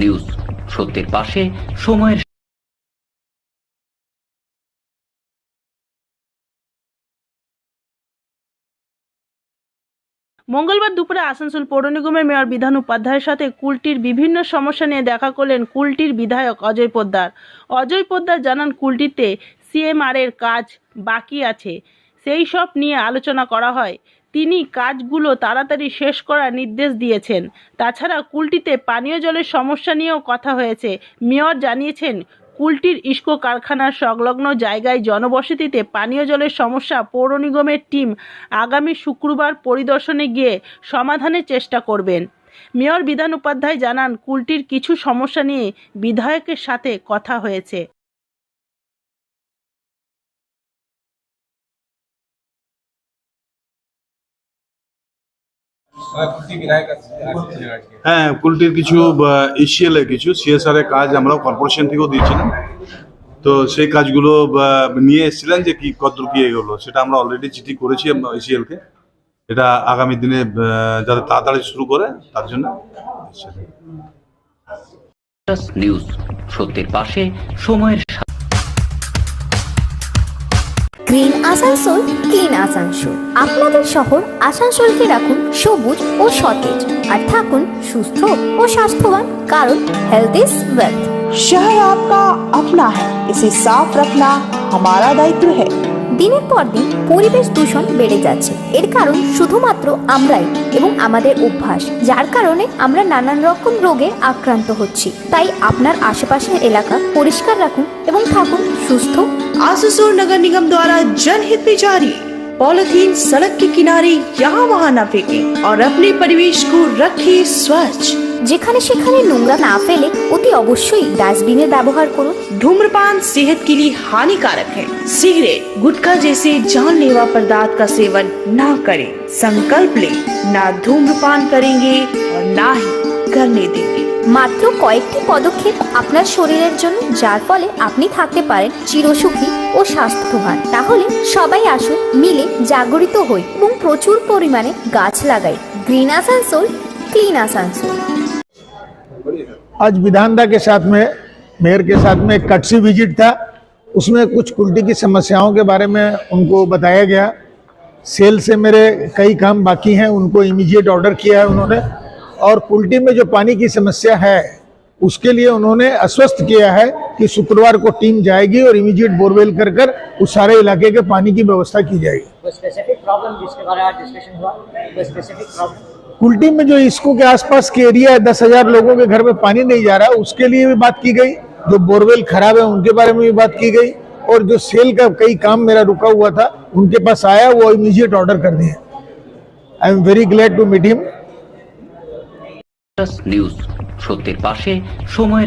News সত্যের পাশে সময়ের মঙ্গলবার দুপুরে আসানসোল পৌর নিগমের মেয়র বিধান উপাধ্যায়ের সাথে কুলটির বিভিন্ন সমস্যা নিয়ে দেখা করলেন কুলটির বিধায়ক অজয় পোদ্দার। অজয় পোদ্দার জানান কুলটিতে সিএমআর এর কাজ বাকি আছে। সেই সব নিয়ে আলোচনা করা হয়। তিনি কাজগুলো তাড়াতাড়ি শেষ করার নির্দেশ দিয়েছেন। তাছাড়া কুলটিতে পানীয় জলের সমস্যা নিয়েও কথা হয়েছে। মেয়র জানিয়েছেন, কুলটির ইস্কো কারখানার সংলগ্ন জায়গায় জনবসতিতে পানীয় জলের সমস্যা পৌর নিগমের টিম আগামী শুক্রবার পরিদর্শনে গিয়ে সমাধানের চেষ্টা করবেন। মেয়র বিধান উপাধ্যায় জানান, কুলটির কিছু সমস্যা নিয়ে বিধায়কের সাথে কথা হয়েছে। হ্যাঁ কুলটির কিছু এশিয়াল কিছু সিএসআর এর কাজ আমরা কর্পোরেশন থেকেও দিয়েছিলাম। তো সেই কাজগুলো নিয়ে এসেছিলেন যে কি কতদূর কি এগোলো সেটা আমরা অলরেডি চিঠি করেছি এসিএল কে এটা আগামী দিনে যাতে তাড়াতাড়ি শুরু করে তার জন্য। নিউজ সত্যের পাশে সময়ের গ্রিন আসানসোল ক্লিন আসানসোল আপনাদের শহর আসানসোলকে রাখুন সবুজ ও সতেজ আর থাকুন সুস্থ ও স্বাস্থ্যবান কারণ হেলথ ইজ ওয়েলথ शहर आपका अपना है इसे साफ रखना हमारा दायित्व है দিনের পর দিন পরিবেশ দূষণ বেড়ে যাচ্ছে এর কারণ শুধুমাত্র আমরাই এবং আমাদের অভ্যাস যার কারণে আমরা নানান রকম রোগে আক্রান্ত হচ্ছি তাই আপনার আশেপাশের এলাকা পরিষ্কার রাখুন এবং থাকুন সুস্থ आसुसोर नगर निगम द्वारा जनहित में जारी पॉलिथीन सड़क के किनारे यहाँ वहाँ न फेंके और अपने परिवेश को रखे स्वच्छ যেখানে সেখানে নোংরা না ফেলে অতি অবশ্যই ডাস্টবিনের ব্যবহার করুন धूम्रपान सेहत के लिए हानिकारक है सिगरेट गुटखा जैसे जानलेवा पदार्थ का सेवन न करें संकल्प ले ना धूम्रपान करेंगे और ना ही करने देंगे মাত্র কয়েকটি পদক্ষেপ আপনার শরীরের জন্য যার ফলে আপনি থাকতে পারেন চিরসুখী ও স্বাস্থ্যবান তাহলে সবাই আসুন মিলে জাগরিত হই এবং প্রচুর পরিমাণে গাছ লাগাই গ্রিন আসানসোল ক্লিন আসানসোল आज विधानदा के साथ में, मेयर के साथ में एक कटसी विज़िट था। उसमें कुछ कुल्टी की समस्याओं के बारे में उनको बताया गया। सेल से मेरे कई काम बाकी हैं, उनको इमीडिएट ऑर्डर किया है उन्होंने। और कुल्टी में जो पानी की समस्या है, उसके लिए उन्होंने आश्वस्त किया है कि शुक्रवार को टीम जाएगी और इमीडिएट बोरवेल कर कर उस सारे इलाके के पानी की व्यवस्था की जाएगी। कोई स्पेसिफिक प्रॉब्लम जिसके बारे में आज डिस्कशन हुआ कोई स्पेसिफिक प्रॉब्लम कुल्टी में जो इसको के आसपास के एरिया है दस हजार लोगों के घर में पानी नहीं जा रहा उसके लिए भी बात की गई जो बोरवेल खराब है उनके बारे में भी बात की गई और जो सेल का कई काम मेरा रुका हुआ था उनके पास आया वो इमीडिएट ऑर्डर कर दिए I am very glad to meet him news সত্যের পাশে সময়ের